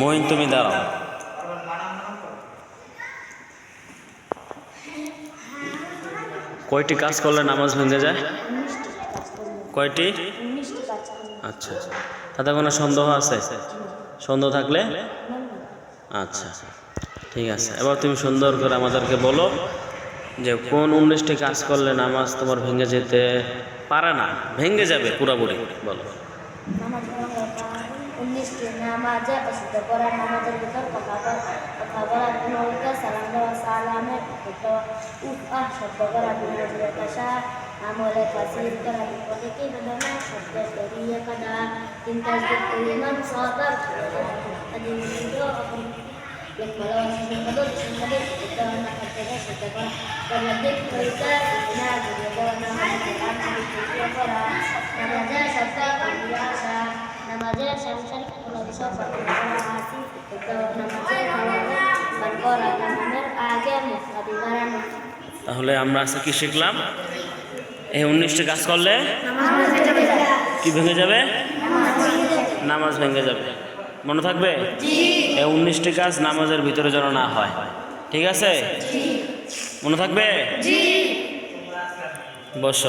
মহিন, তুমি দাঁড়াও। কয়টি কাজ করলে নামাজ ভেঙে যায়? কয়টি? উনিশটি আচ্ছা। তাতে কোনো সন্দেহ আছে? সন্দেহ থাকলে? আচ্ছা। ঠিক আছে। এবার তুমি সুন্দর করে আমাদেরকে বলো যে কোন উনিশটি কাজ করলে নামাজ তোমার ভেঙে যেতে পারে না? ভেঙে যাবে পুরোপুরি। বলো। নামাজ উনিশটি নামাজে অশুদ্ধ করা নামাজের ভিতর কথা বলা কথা বলা গুণকে সালাম দেওয়া উত্তর উফ আহ শব্দ করা গুণজুরে কাশা আমলে কাসির করা বিপদে বেদনা শব্দ করিয়ে কাদা চিন্তা ইমান সতর আদি video Kalau sesuatu itu sesuatu kita nak kerja kita kan তাহলে আমরা আজকে কি শিখলাম? এই উনিশটি কাজ করলে কি ভেঙে যাবে? নামাজ ভেঙে যাবে। মনে থাকবে? এই উনিশটি কাজ নামাজের ভিতরে যেন না হয়। ঠিক আছে? মনে থাকবে? বস।